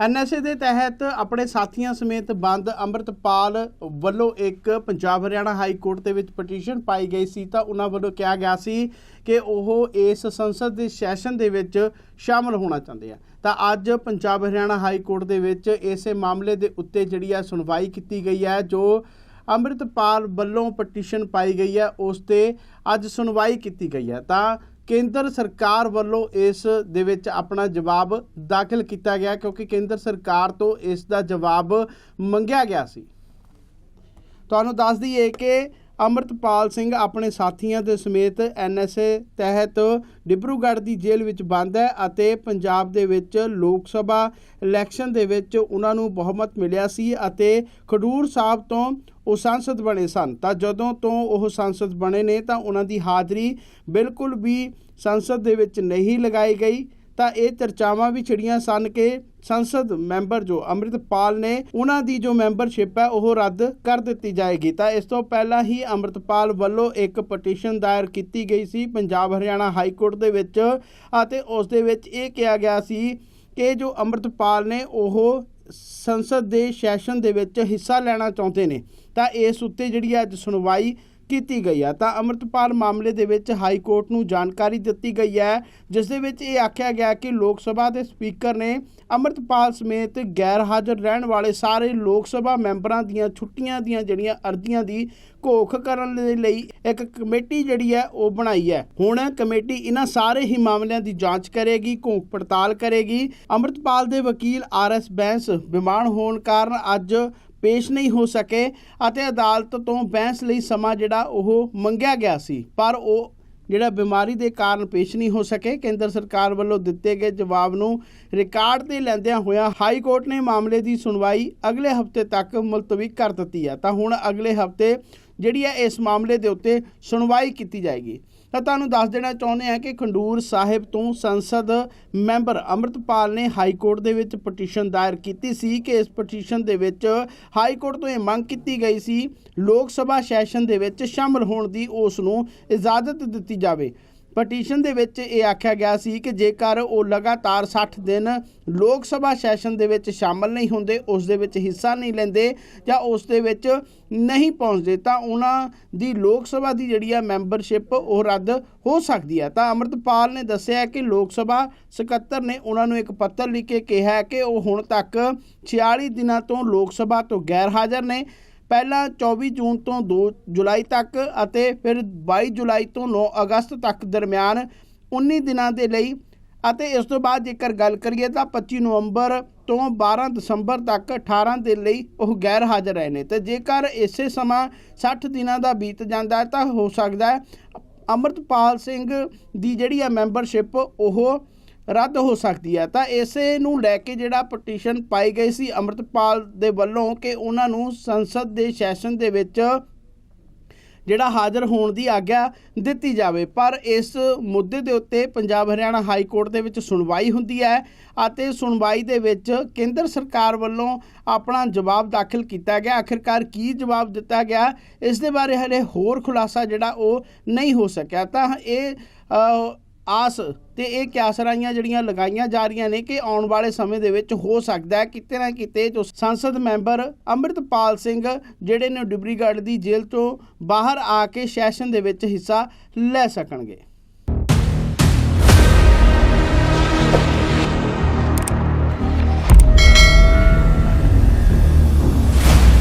NSA ਦੇ ਤਹਿਤ ਆਪਣੇ ਸਾਥੀਆਂ ਸਮੇਤ ਬੰਦ ਅੰਮ੍ਰਿਤਪਾਲ ਵੱਲੋਂ ਇੱਕ ਪੰਜਾਬ ਹਰਿਆਣਾ ਹਾਈ ਕੋਰਟ ਦੇ ਵਿੱਚ ਪਟੀਸ਼ਨ ਪਾਈ ਗਈ ਸੀ ਤਾਂ ਉਹਨਾਂ ਵੱਲੋਂ ਕਿਹਾ ਗਿਆ ਸੀ ਕਿ ਉਹ ਇਸ ਸੰਸਦ ਦੇ ਸੈਸ਼ਨ ਦੇ ਵਿੱਚ ਸ਼ਾਮਲ ਹੋਣਾ ਚਾਹੁੰਦੇ ਆ। ਤਾਂ ਅੱਜ ਪੰਜਾਬ ਹਰਿਆਣਾ ਹਾਈ ਕੋਰਟ ਦੇ ਵਿੱਚ ਇਸੇ ਮਾਮਲੇ ਦੇ ਉੱਤੇ ਜਿਹੜੀ ਆ ਸੁਣਵਾਈ ਕੀਤੀ ਗਈ ਹੈ, ਜੋ ਅੰਮ੍ਰਿਤਪਾਲ ਵੱਲੋਂ ਪਟੀਸ਼ਨ ਪਾਈ ਗਈ ਹੈ, ਉਸ ਤੇ ਅੱਜ ਸੁਣਵਾਈ ਕੀਤੀ ਗਈ ਹੈ। ਤਾਂ ਕੇਂਦਰ ਸਰਕਾਰ ਵੱਲੋਂ ਇਸ ਦੇ ਵਿੱਚ ਆਪਣਾ ਜਵਾਬ ਦਾਖਲ ਕੀਤਾ ਗਿਆ ਕਿਉਂਕਿ ਕੇਂਦਰ ਸਰਕਾਰ ਤੋਂ ਇਸ ਦਾ ਜਵਾਬ ਮੰਗਿਆ ਗਿਆ ਸੀ। ਤੁਹਾਨੂੰ ਦੱਸ ਦਈਏ ਕਿ ਅਮਰਤਪਾਲ ਸਿੰਘ ਆਪਣੇ ਸਾਥੀਆਂ ਦੇ ਸਮੇਤ ਐਨਐਸਏ ਤਹਿਤ ਡਿਬਰੂਗੜ੍ਹ ਦੀ ਜੇਲ੍ਹ ਵਿੱਚ ਬੰਦ ਹੈ ਅਤੇ ਪੰਜਾਬ ਦੇ ਵਿੱਚ ਲੋਕ ਸਭਾ ਇਲੈਕਸ਼ਨ ਦੇ ਵਿੱਚ ਉਹਨਾਂ ਨੂੰ ਬਹੁਮਤ ਮਿਲਿਆ ਸੀ ਅਤੇ ਖਡੂਰ ਸਾਹਿਬ ਤੋਂ ਉਹ ਸੰਸਦ ਬਣੇ ਸਨ। ਤਾਂ ਜਦੋਂ ਤੋਂ ਉਹ ਸੰਸਦ ਬਣੇ ਨੇ ਤਾਂ ਉਹਨਾਂ ਦੀ ਹਾਜ਼ਰੀ ਬਿਲਕੁਲ ਵੀ ਸੰਸਦ ਦੇ ਵਿੱਚ ਨਹੀਂ ਲਗਾਈ ਗਈ। ਤਾਂ ਇਹ ਚਰਚਾਵਾਂ ਵੀ ਛਿੜੀਆਂ ਸਨ ਕਿ ਸੰਸਦ ਮੈਂਬਰ ਜੋ ਅੰਮ੍ਰਿਤਪਾਲ ਨੇ, ਉਹਨਾਂ ਦੀ ਜੋ ਮੈਂਬਰਸ਼ਿਪ ਹੈ, ਉਹ ਰੱਦ ਕਰ ਦਿੱਤੀ ਜਾਏਗੀ। ਤਾਂ ਇਸ ਤੋਂ ਪਹਿਲਾਂ ਹੀ ਅੰਮ੍ਰਿਤਪਾਲ ਵੱਲੋਂ ਇੱਕ ਪਟੀਸ਼ਨ ਦਾਇਰ ਕੀਤੀ ਗਈ ਸੀ ਪੰਜਾਬ ਹਰਿਆਣਾ ਹਾਈ ਕੋਰਟ ਦੇ ਵਿੱਚ ਅਤੇ ਉਸ ਦੇ ਵਿੱਚ ਇਹ ਕਿਹਾ ਗਿਆ ਸੀ ਕਿ ਜੋ ਅੰਮ੍ਰਿਤਪਾਲ ਨੇ, ਉਹ ਸੰਸਦ ਦੇ ਸੈਸ਼ਨ ਦੇ ਵਿੱਚ ਹਿੱਸਾ ਲੈਣਾ ਚਾਹੁੰਦੇ ਨੇ। ਤਾਂ ਇਸ ਉੱਤੇ ਜਿਹੜੀ ਅੱਜ ਸੁਣਵਾਈ ਕੀਤੀ ਗਈ ਹੈ। ਤਾਂ ਅੰਮ੍ਰਿਤਪਾਲ ਮਾਮਲੇ ਦੇ ਵਿੱਚ ਹਾਈ ਕੋਰਟ ਨੂੰ ਜਾਣਕਾਰੀ ਦਿੱਤੀ ਗਈ ਹੈ, ਜਿਸ ਦੇ ਵਿੱਚ ਇਹ ਆਖਿਆ ਗਿਆ ਕਿ ਲੋਕ ਸਭਾ ਦੇ ਸਪੀਕਰ ਨੇ ਅੰਮ੍ਰਿਤਪਾਲ ਸਮੇਤ ਗੈਰ ਹਾਜ਼ਰ ਰਹਿਣ ਵਾਲੇ ਸਾਰੇ ਲੋਕ ਸਭਾ ਮੈਂਬਰਾਂ ਦੀਆਂ ਛੁੱਟੀਆਂ ਦੀਆਂ ਜਿਹੜੀਆਂ ਅਰਜ਼ੀਆਂ ਦੀ ਘੋਖ ਕਰਨ ਦੇ ਲਈ ਇੱਕ ਕਮੇਟੀ ਜਿਹੜੀ ਹੈ, ਉਹ ਬਣਾਈ ਹੈ। ਹੁਣ ਕਮੇਟੀ ਇਹਨਾਂ ਸਾਰੇ ਹੀ ਮਾਮਲਿਆਂ ਦੀ ਜਾਂਚ ਕਰੇਗੀ, ਘੋਖ ਪੜਤਾਲ ਕਰੇਗੀ। ਅੰਮ੍ਰਿਤਪਾਲ ਦੇ ਵਕੀਲ ਆਰ ਐਸ ਬੈਂਸ ਬਿਮਾਰ ਹੋਣ ਕਾਰਨ ਅੱਜ ਪੇਸ਼ ਨਹੀਂ ਹੋ ਸਕੇ ਅਤੇ ਅਦਾਲਤ ਤੋਂ ਬਹਿਸ ਲਈ ਸਮਾਂ ਜਿਹੜਾ ਉਹ ਮੰਗਿਆ ਗਿਆ ਸੀ। ਪਰ ਉਹ ਜਿਹੜਾ ਬਿਮਾਰੀ ਦੇ ਕਾਰਨ ਪੇਸ਼ ਨਹੀਂ ਹੋ ਸਕੇ, ਕੇਂਦਰ ਸਰਕਾਰ ਵੱਲੋਂ ਦਿੱਤੇ ਗਏ ਜਵਾਬ ਨੂੰ ਰਿਕਾਰਡ ਤੇ ਲੈਂਦਿਆਂ ਹੋਇਆਂ ਹਾਈ ਕੋਰਟ ਨੇ ਮਾਮਲੇ ਦੀ ਸੁਣਵਾਈ ਅਗਲੇ ਹਫ਼ਤੇ ਤੱਕ ਮੁਲਤਵੀ ਕਰ ਦਿੱਤੀ ਹੈ। ਤਾਂ ਹੁਣ ਅਗਲੇ ਹਫ਼ਤੇ ਜਿਹੜੀ ਹੈ ਇਸ ਮਾਮਲੇ ਦੇ ਉੱਤੇ ਸੁਣਵਾਈ ਕੀਤੀ ਜਾਏਗੀ। ਤਾਂ ਤੁਹਾਨੂੰ ਦੱਸ ਦੇਣਾ ਚਾਹੁੰਦੇ ਹਾਂ ਕਿ ਖੰਡੂਰ ਸਾਹਿਬ ਤੋਂ ਸੰਸਦ ਮੈਂਬਰ ਅੰਮ੍ਰਿਤਪਾਲ ਨੇ ਹਾਈ ਕੋਰਟ ਦੇ ਵਿੱਚ ਪਟੀਸ਼ਨ ਦਾਇਰ ਕੀਤੀ ਸੀ ਕਿ ਇਸ ਪਟੀਸ਼ਨ ਦੇ ਵਿੱਚ ਹਾਈ ਕੋਰਟ ਤੋਂ ਇਹ ਮੰਗ ਕੀਤੀ ਗਈ ਸੀ, ਲੋਕ ਸਭਾ ਸੈਸ਼ਨ ਦੇ ਵਿੱਚ ਸ਼ਾਮਲ ਹੋਣ ਦੀ ਉਸ ਨੂੰ ਇਜਾਜ਼ਤ ਦਿੱਤੀ ਜਾਵੇ। ਪਟੀਸ਼ਨ ਦੇ ਵਿੱਚ ਇਹ ਆਖਿਆ ਗਿਆ ਸੀ ਕਿ ਜੇਕਰ ਉਹ ਲਗਾਤਾਰ 60 ਦਿਨ ਲੋਕ ਸਭਾ ਸੈਸ਼ਨ ਦੇ ਵਿੱਚ ਸ਼ਾਮਲ ਨਹੀਂ ਹੁੰਦੇ, ਉਸ ਦੇ ਵਿੱਚ ਹਿੱਸਾ ਨਹੀਂ ਲੈਂਦੇ ਜਾਂ ਉਸ ਦੇ ਵਿੱਚ ਨਹੀਂ ਪਹੁੰਚਦੇ, ਤਾਂ ਉਹਨਾਂ ਦੀ ਲੋਕ ਸਭਾ ਦੀ ਜਿਹੜੀ ਆ ਮੈਂਬਰਸ਼ਿਪ ਉਹ ਰੱਦ ਹੋ ਸਕਦੀ ਹੈ ਤਾਂ ਅਮਰਤਪਾਲ ਨੇ ਦੱਸਿਆ ਕਿ ਲੋਕ ਸਭਾ ਸਕੱਤਰ ਨੇ ਉਹਨਾਂ ਨੂੰ ਇੱਕ ਪੱਤਰ ਲਿਖ ਕੇ ਕਿਹਾ ਕਿ ਉਹ ਹੁਣ ਤੱਕ 46 ਦਿਨਾਂ ਤੋਂ ਲੋਕ ਸਭਾ ਤੋਂ ਗੈਰ ਹਾਜ਼ਰ ਨੇ। ਪਹਿਲਾਂ 24 ਜੂਨ ਤੋਂ 2 ਜੁਲਾਈ ਤੱਕ ਅਤੇ ਫਿਰ 22 ਜੁਲਾਈ ਤੋਂ 9 ਅਗਸਤ ਤੱਕ ਦਰਮਿਆਨ 19 ਦਿਨਾਂ ਦੇ ਲਈ ਅਤੇ ਇਸ ਤੋਂ ਬਾਅਦ ਜੇਕਰ ਗੱਲ ਕਰੀਏ ਤਾਂ 25 ਨਵੰਬਰ ਤੋਂ 12 ਦਸੰਬਰ ਤੱਕ 18 ਦੇ ਲਈ ਉਹ ਗੈਰ ਹਾਜ਼ਰ ਰਹੇ ਨੇ। ਤੇ ਜੇਕਰ ਇਸੇ ਸਮਾਂ 60 ਦਿਨਾਂ ਦਾ ਬੀਤ ਜਾਂਦਾ ਤਾਂ ਹੋ ਸਕਦਾ ਹੈ ਅਮਰਤਪਾਲ ਸਿੰਘ ਦੀ ਜਿਹੜੀ ਹੈ ਮੈਂਬਰਸ਼ਿਪ ਉਹ ਰੱਦ ਹੋ ਸਕਦੀ ਹੈ। ਤਾਂ ਇਸੇ ਨੂੰ ਲੈ ਕੇ ਜਿਹੜਾ ਪਟੀਸ਼ਨ ਪਾਈ ਗਈ ਸੀ ਅਮਰਤਪਾਲ ਦੇ ਵੱਲੋਂ ਕਿ ਉਹਨਾਂ ਨੂੰ ਸੰਸਦ ਦੇ ਸੈਸ਼ਨ ਦੇ ਵਿੱਚ ਜਿਹੜਾ ਹਾਜ਼ਰ ਹੋਣ ਦੀ ਆਗਿਆ ਦਿੱਤੀ ਜਾਵੇ। ਪਰ ਇਸ ਮੁੱਦੇ ਦੇ ਉੱਤੇ ਪੰਜਾਬ ਹਰਿਆਣਾ ਹਾਈ ਕੋਰਟ ਦੇ ਵਿੱਚ ਸੁਣਵਾਈ ਹੁੰਦੀ ਹੈ ਅਤੇ ਸੁਣਵਾਈ ਦੇ ਵਿੱਚ ਕੇਂਦਰ ਸਰਕਾਰ ਵੱਲੋਂ ਆਪਣਾ ਜਵਾਬ ਦਾਖਲ ਕੀਤਾ ਗਿਆ। ਆਖਿਰਕਾਰ ਕੀ ਜਵਾਬ ਦਿੱਤਾ ਗਿਆ, ਇਸ ਦੇ ਬਾਰੇ ਹਲੇ ਹੋਰ ਖੁਲਾਸਾ ਜਿਹੜਾ ਉਹ ਨਹੀਂ ਹੋ ਸਕਿਆ। ਤਾਂ ਇਹ ਆਸ ਤੇ ਇਹ ਕਿਆਸਰਾਈਆਂ ਜਿਹੜੀਆਂ ਲਗਾਈਆਂ ਜਾ ਰਹੀਆਂ ਨੇ ਕਿ ਆਉਣ ਵਾਲੇ ਸਮੇਂ ਦੇ ਵਿੱਚ ਹੋ ਸਕਦਾ ਹੈ ਕਿਤੇ ਨਾ ਕਿਤੇ ਜੋ ਸੰਸਦ ਮੈਂਬਰ ਅੰਮ੍ਰਿਤਪਾਲ ਸਿੰਘ ਜਿਹੜੇ ਨੇ ਡਿਬਰੀਗੜ੍ਹ ਦੀ ਜੇਲ੍ਹ ਤੋਂ ਬਾਹਰ ਆ ਕੇ ਸੈਸ਼ਨ ਦੇ ਵਿੱਚ ਹਿੱਸਾ ਲੈ ਸਕਣਗੇ।